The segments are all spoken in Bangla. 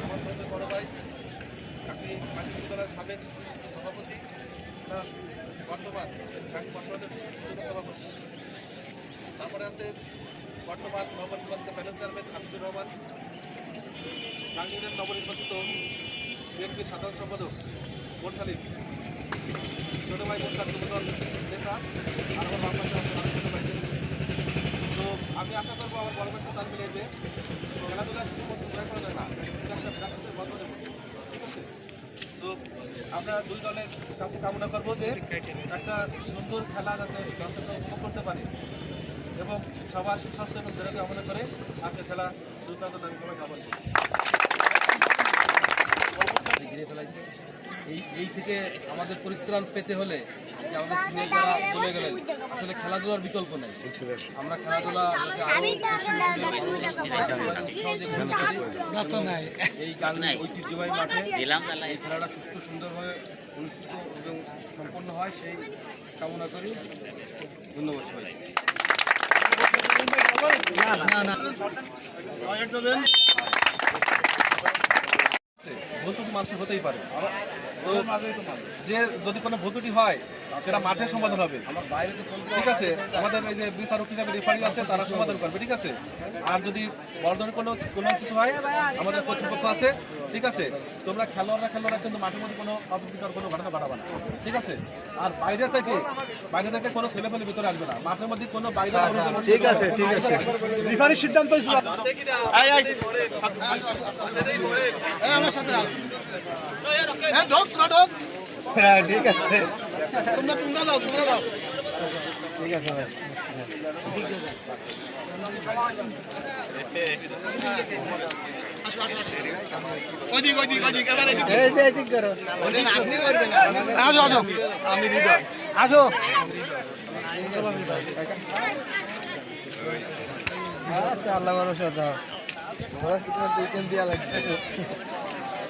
আমার সঙ্গে বড় ভাই চাকরি বিদ্যালয়ের সাবেক সভাপতি প্লাস বর্তমান সভাপতি তারপরে আছে বর্তমান নবনির্বাচিত প্যানেল চেয়ারম্যান হাফিজুর রহমান। টাঙ্গিনের নবনির্বাচিত বিএনপির সাধারণ সম্পাদক সালিম। ছোট ভাই মোস্তাক যুবদল নেতা, আর আমার আরেক ছোট ভাই তো আমি আশা করব আমার বড় ভাই সন্তান মিলে যে খেলাধুলা শুধুমাত্র জয় করা যায় না, এটা একটা ঠিক আছে? তো আমরা দুই দলের কাছে কামনা করব যে একটা সুন্দর খেলা যাতে দর্শকরা উপভোগ করতে পারে এবং সবার সুস্বাস্থ্য এবং দৃঢ় কামনা করে আজকে খেলা জন্য আমি সবাইকে আহ্বান করি ঘিরে ফেলাইছে। এই এই থেকে আমাদের পরিত্রাণ পেতে হলে যে আমাদের সিনিয়র যারা চলে গেলেন আসলে খেলাধুলার বিকল্প নেই। আমরা খেলাধুলা এই গান ঐতিহ্যবাহী মাঠে এই খেলাটা সুস্থ সুন্দরভাবে অনুষ্ঠিত এবং সম্পন্ন হয় সেই কামনা করি। ধন্যবাদ সবাই ভুল ত্রুটি মানুষের হতেই পারে। যে যদি কোনো ভুল ত্রুটি হয় সেটা মাঠে সমাধান হবে। বাইরে ঠিক আছে আমাদের এই যে বিচারক হিসাবে রেফারি আছে তারা সমাধান করবে ঠিক আছে? আর যদি বড় ধরনের কোনো কোনো কিছু হয় আমাদের কর্তৃপক্ষ আছে ঠিক আছে? তোমরা খেলোয়াড়রা খেলোয়াড়রা কিন্তু মাঠের মধ্যে কোনো অপ্রীতিকর কোনো ঘটনা ঘটাবে না ঠিক আছে? আর বাইরে থেকে বাইরে থেকে কোনো ছেলে পেলে ভিতরে আসবে না। মাঠের মধ্যে কোনো বাইরে ঠিক আছে ঠিক আছে। রিফারির সিদ্ধান্ত হ্যাঁ ঠিক আছে। তোমরা তোমরা দাও তোমরা দাও। ঠিক আছে ভাই। আসো আচ্ছা আল্লাহ ভরসা দাও। দুই তিন দিয়া লাগছে।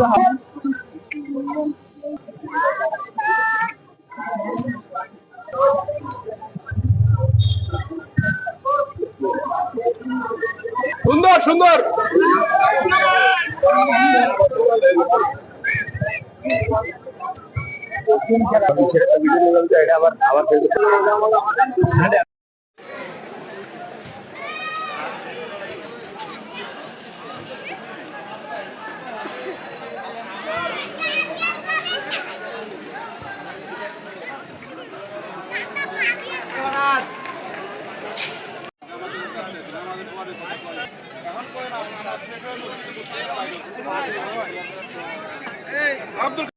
যাও দেখে সুন্দর। আবার বাইরে যাও লোক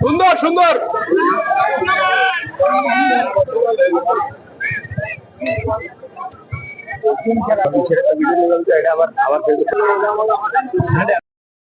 সুন্দর সুন্দর। আবার আবার